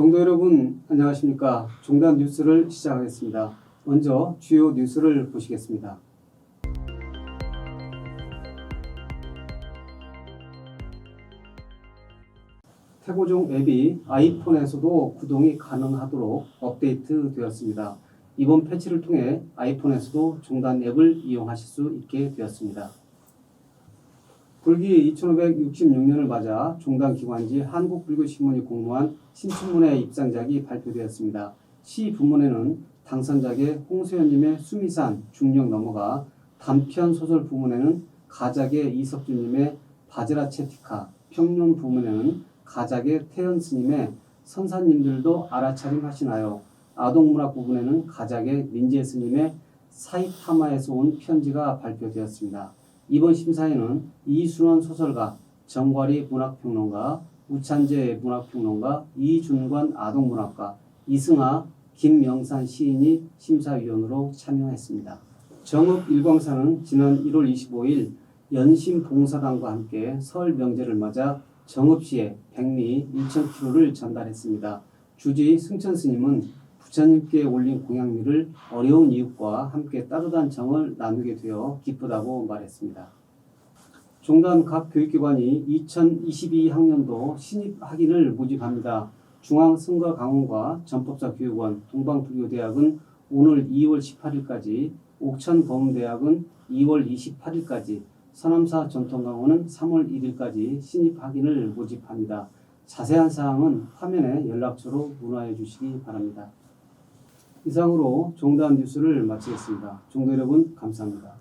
종도 여러분 안녕하십니까 종단 뉴스를 시작하겠습니다. 먼저 주요 뉴스를 보시겠습니다. 태고종 앱이 아이폰에서도 구동이 가능하도록 업데이트 되었습니다. 이번 패치를 통해 아이폰에서도 종단 앱을 이용하실 수 있게 되었습니다. 불기 2566년을 맞아 종단 기관지 한국불교신문이 공모한 신춘문예 입상작이 발표되었습니다. 시 부문에는 당선작의 홍소연님의 수미산 중령 넘어가 단편 소설 부문에는 가작의 이석주님의 바제라체티카, 평론 부문에는 가작의 태연 스님의 선사님들도 알아차림 하시나요? 아동문학 부분에는 가작의 민재 스님의 사이타마에서 온 편지가 발표되었습니다. 이번 심사에는 이순원 소설가, 정과리 문학평론가, 우찬재 문학평론가, 이준관 아동문학가, 이승아, 김명산 시인이 심사위원으로 참여했습니다. 정읍 일광사는 지난 1월 25일 연심 봉사단과 함께 설 명제를 맞아 정읍시에 백리 1,000kg를 전달했습니다. 주지 승천 스님은 부처님께 올린 공양미를 어려운 이웃과 함께 정을 나누게 되어 기쁘다고 말했습니다. 종단 각 교육기관이 2022학년도 신입 학인을 모집합니다. 중앙승과 강원과 전법사 교육원, 동방불교대학은 오늘 2월 18일까지, 옥천검대학은 2월 28일까지, 서남사 전통강원은 3월 1일까지 신입 학인을 모집합니다. 자세한 사항은 화면에 연락처로 문의해 주시기 바랍니다. 이상으로 종단 뉴스를 마치겠습니다. 종도 여러분 감사합니다.